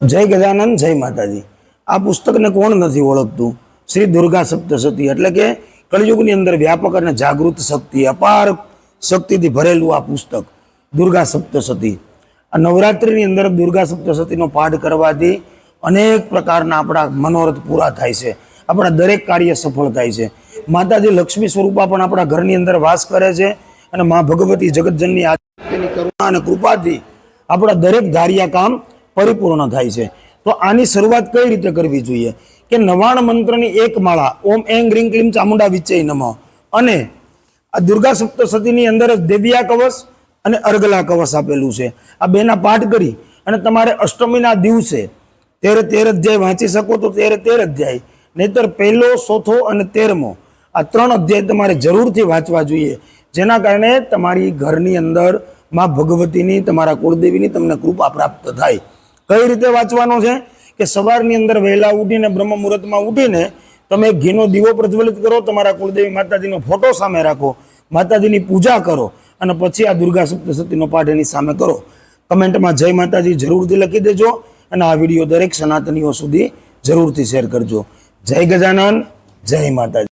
જય ગજાનંદ, જય માતાજી. આ પુસ્તકને કોણ નથી ઓળખતું? શ્રી દુર્ગા સપ્તશતી એટલે કે કળયુગની અંદર વ્યાપક અને જાગૃત શક્તિ, અપાર શક્તિથી ભરેલું આ પુસ્તક, દુર્ગા સપ્તશતી. આ નવરાત્રિની અંદર દુર્ગા સપ્તશતીનો પાઠ કરવાથી અનેક પ્રકારના આપણા મનોરથ પૂરા થાય છે. આપણા દરેક કાર્ય સફળ થાય છે. માતાજી લક્ષ્મી સ્વરૂપા પણ આપણા ઘરની અંદર વાસ કરે છે અને મા ભગવતી જગતજનની આ કરુણા અને કૃપાથી આપણા દરેક ધાર્યા કામ પરિપૂર્ણ થાય છે. તો આની શરૂઆત કઈ રીતે કરવી જોઈએ? કે નવાણ મંત્રની એક માળા, ઓમ એંગ ગ્રીમ ક્લીમ ચામુંડા વિચય નમ. અને આ દુર્ગા સપ્તસતીની અંદર જ દેવ્યા કવચ અને અર્ગલા કવચ આપેલું છે. આ બેના પાઠ કરી અને તમારે અષ્ટમીના દિવસે તેરે તેર અધ્યાય વાંચી શકો તો તેરે તેર અધ્યાય નહીતર પહેલો, ચોથો અને તેરમો આ ત્રણ અધ્યાય તમારે જરૂરથી વાંચવા જોઈએ. જેના કારણે તમારી ઘરની અંદરમાં ભગવતીની, તમારા કુળદેવીની તમને કૃપા પ્રાપ્ત થાય. કઈ રીતે વાંચવાનો છે? કે સવારની અંદર વહેલા ઉઠીને બ્રહ્મ મુહૂર્તમાં ઉઠીને તમે ઘીનો દીવો પ્રજ્વલિત કરો, તમારા કુળદેવી માતાજીનો ફોટો સામે રાખો, માતાજીની પૂજા કરો અને પછી આ દુર્ગા સપ્તશતીનો પાઠ એની સામે કરો. કમેન્ટમાં જય માતાજી જરૂરથી લખી દેજો અને આ વીડિયો દરેક સનાતનીઓ સુધી જરૂરથી શેર કરજો. જય ગજાનન, જય માતાજી.